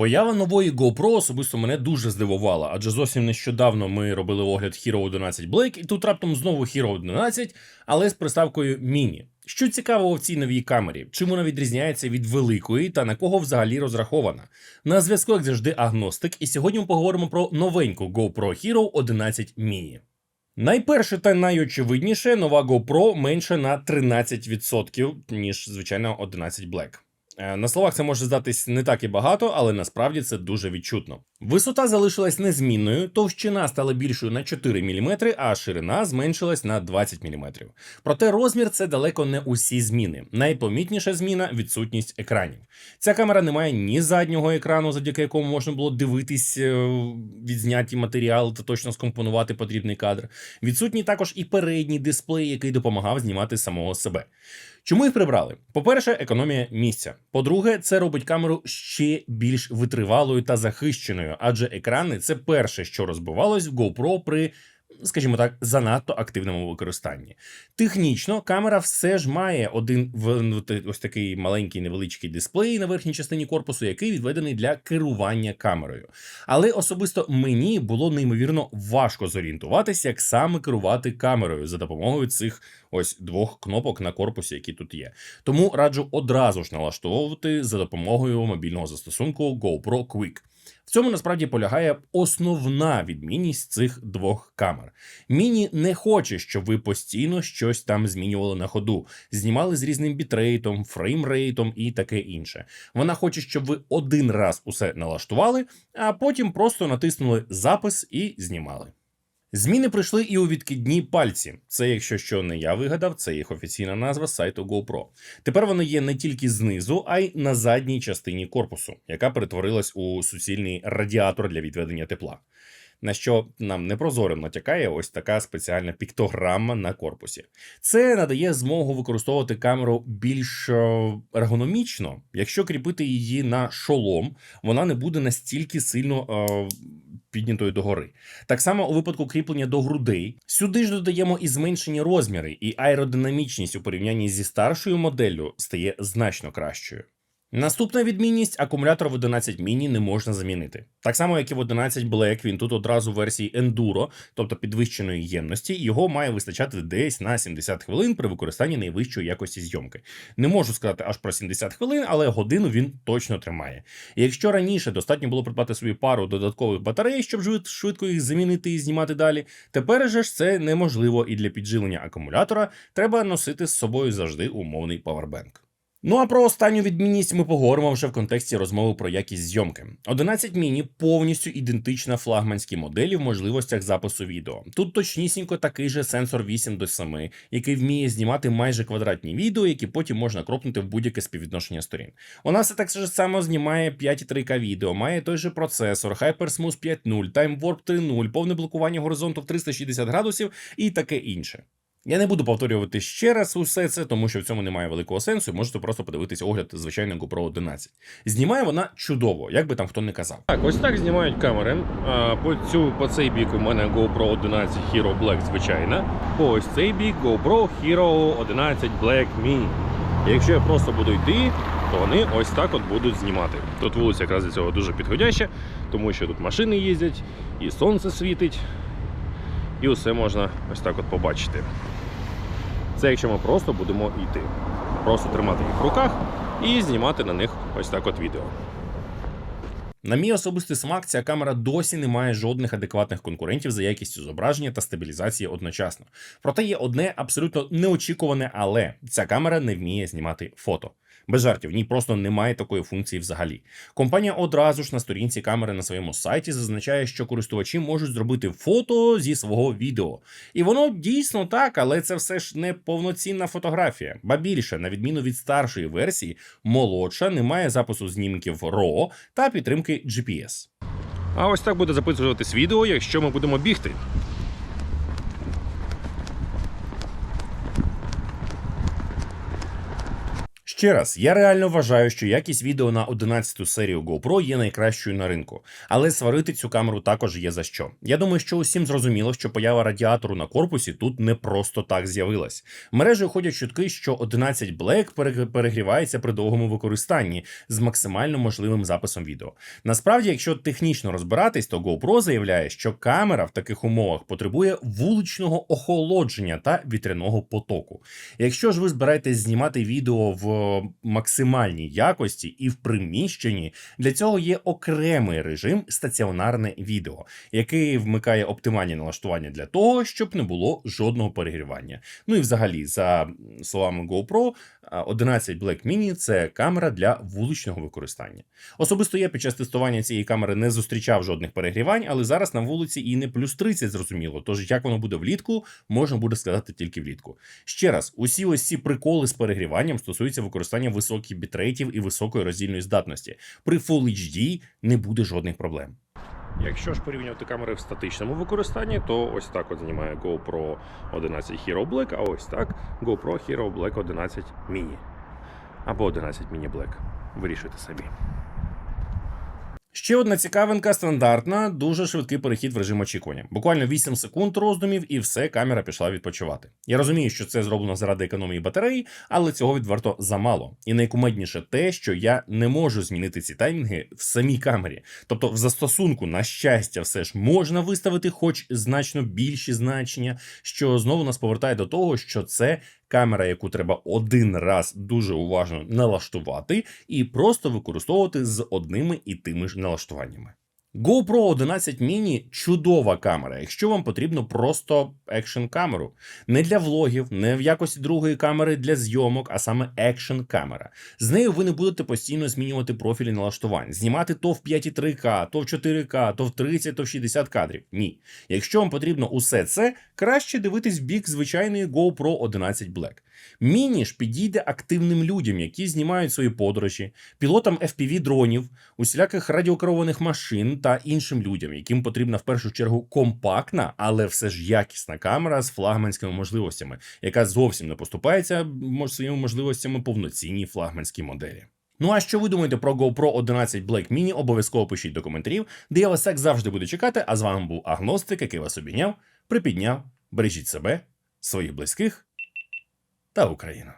Поява нової GoPro особисто мене дуже здивувала, адже зовсім нещодавно ми робили огляд Hero 11 Black, і тут раптом знову Hero 11, але з приставкою Mini. Що цікавого в цій новій камері? Чим вона відрізняється від великої та на кого взагалі розрахована? На зв'язку, як завжди, агностик, і сьогодні ми поговоримо про новеньку GoPro Hero 11 Mini. Найперше та найочевидніше, нова GoPro менше на 13%, ніж звичайно 11 Black. Е, На словах це може здатись не так і багато, але насправді це дуже відчутно. Висота залишилась незмінною, товщина стала більшою на 4 мм, а ширина зменшилась на 20 мм. Проте розмір це далеко не усі зміни. Найпомітніша зміна відсутність екранів. Ця камера не має ні заднього екрану, завдяки якому можна було дивитись е, відзняті матеріали та точно скомпонувати потрібний кадр. Відсутній також і передній дисплей, який допомагав знімати самого себе. Чому їх прибрали? По-перше, економія місця. По-друге, це робить камеру ще більш витривалою та захищеною, адже екрани це перше, що розбивалось в GoPro при. Скажімо так, занадто активному використанні. Технічно камера все ж має один ось такий маленький невеличкий дисплей на верхній частині корпусу, який відведений для керування камерою. Але особисто мені було неймовірно важко зорієнтуватися, як саме керувати камерою за допомогою цих ось двох кнопок на корпусі, які тут є. Тому раджу одразу ж налаштовувати за допомогою мобільного застосунку GoPro Quick. Цьому насправді полягає основна відмінність цих двох камер. Міні не хоче, щоб ви постійно щось там змінювали на ходу, знімали з різним бітрейтом, фреймрейтом і таке інше. Вона хоче, щоб ви один раз усе налаштували, а потім просто натиснули запис і знімали. Зміни прийшли і у відкидні пальці. Це, якщо що не я вигадав, це їх офіційна назва сайту GoPro. Тепер вони є не тільки знизу, а й на задній частині корпусу, яка перетворилась у суцільний радіатор для відведення тепла. На що нам непрозоро натякає ось така спеціальна піктограма на корпусі. Це надає змогу використовувати камеру більш е, ергономічно. Якщо кріпити її на шолом, вона не буде настільки сильно е, піднятою догори. Так само у випадку кріплення до грудей. Сюди ж додаємо і зменшені розміри, і аеродинамічність у порівнянні зі старшою моделлю стає значно кращою. Наступна відмінність акумулятор в 11 міні не можна замінити. Так само, як і в 11 Black, він тут одразу в версії Enduro, тобто підвищеної ємності, його має вистачати десь на 70 хвилин при використанні найвищої якості зйомки. Не можу сказати аж про 70 хвилин, але годину він точно тримає. Якщо раніше достатньо було придбати собі пару додаткових батарей, щоб швид- швидко їх замінити і знімати далі, тепер же ж це неможливо і для підживлення акумулятора треба носити з собою завжди умовний павербенк. Ну а про останню відмінність ми поговоримо вже в контексті розмови про якість зйомки. 11 міні повністю ідентична флагманській моделі в можливостях запису відео. Тут точнісінько такий же сенсор 8 до 7, який вміє знімати майже квадратні відео, які потім можна кропнути в будь-яке співвідношення сторін. Вона все так же само знімає 5,3К відео, має той же процесор, HyperSmooth 5.0, Time Warp 3.0, повне блокування горизонту в 360 градусів і таке інше. Я не буду повторювати ще раз усе це, тому що в цьому немає великого сенсу. Можете просто подивитися огляд звичайного GoPro 11. Знімає вона чудово, як би там хто не казав. Так, ось так знімають камери. По цю по цей бік у мене GoPro 11 Hero Black звичайна. По ось цей бік GoPro Hero 11 Black Mini. Якщо я просто буду йти, то вони ось так от будуть знімати. Тут вулиця якраз для цього дуже підходяща, тому що тут машини їздять, і сонце світить, і усе можна ось так от побачити. Це якщо ми просто будемо йти. Просто тримати їх в руках і знімати на них ось так от відео. На мій особистий смак, ця камера досі не має жодних адекватних конкурентів за якістю зображення та стабілізації одночасно. Проте є одне абсолютно неочікуване, але ця камера не вміє знімати фото. Без жартів, в ній просто немає такої функції взагалі. Компанія одразу ж на сторінці камери на своєму сайті зазначає, що користувачі можуть зробити фото зі свого відео. І воно дійсно так, але це все ж не повноцінна фотографія. Ба більше, на відміну від старшої версії, молодша не має запису знімків RAW та підтримки GPS. А ось так буде записуватись відео, якщо ми будемо бігти. Ще раз, я реально вважаю, що якість відео на 11 серію GoPro є найкращою на ринку, але сварити цю камеру також є за що. Я думаю, що усім зрозуміло, що поява радіатору на корпусі тут не просто так з'явилась. Мережею ходять чутки, що 11 Black перегрівається при довгому використанні з максимально можливим записом відео. Насправді, якщо технічно розбиратись, то GoPro заявляє, що камера в таких умовах потребує вуличного охолодження та вітряного потоку. Якщо ж ви збираєтесь знімати відео в максимальній якості і в приміщенні, для цього є окремий режим стаціонарне відео, який вмикає оптимальні налаштування для того, щоб не було жодного перегрівання. Ну і взагалі, за словами GoPro, 11 Black Mini – це камера для вуличного використання. Особисто я під час тестування цієї камери не зустрічав жодних перегрівань, але зараз на вулиці і не плюс 30 зрозуміло. Тож як воно буде влітку, можна буде сказати тільки влітку. Ще раз, усі ось ці приколи з перегріванням стосуються використання високих бітрейтів і високої роздільної здатності. При Full HD не буде жодних проблем. Якщо ж порівнювати камери в статичному використанні, то ось так от знімає GoPro 11 Hero Black, а ось так GoPro Hero Black 11 Mini. Або 11 Mini Black. Вирішуйте самі. Ще одна цікавинка стандартна, дуже швидкий перехід в режим очікування. Буквально 8 секунд роздумів, і все, камера пішла відпочивати. Я розумію, що це зроблено заради економії батареї, але цього відверто замало. І найкумедніше те, що я не можу змінити ці таймінги в самій камері. Тобто, в застосунку, на щастя, все ж можна виставити хоч значно більші значення, що знову нас повертає до того, що це камера, яку треба один раз дуже уважно налаштувати, і просто використовувати з одними і тими ж налаштуваннями. GoPro 11 Mini чудова камера, якщо вам потрібно просто екшн камеру. Не для влогів, не в якості другої камери для зйомок, а саме екшн камера. З нею ви не будете постійно змінювати профілі налаштувань, знімати то в 5,3К, то в 4К, то в 30, то в 60 кадрів. Ні. Якщо вам потрібно усе це, краще дивитись в бік звичайної GoPro 11 Black. Міні ж підійде активним людям, які знімають свої подорожі, пілотам FPV дронів, усіляких радіокерованих машин та іншим людям, яким потрібна в першу чергу компактна, але все ж якісна камера з флагманськими можливостями, яка зовсім не поступається своїми можливостями повноцінній флагманській моделі. Ну а що ви думаєте про GoPro 11 Black Mini? Обов'язково пишіть до коментарів, де я вас як завжди буду чекати. А з вами був Агностик, який вас обійняв, припідняв. Бережіть себе, своїх близьких та Україну.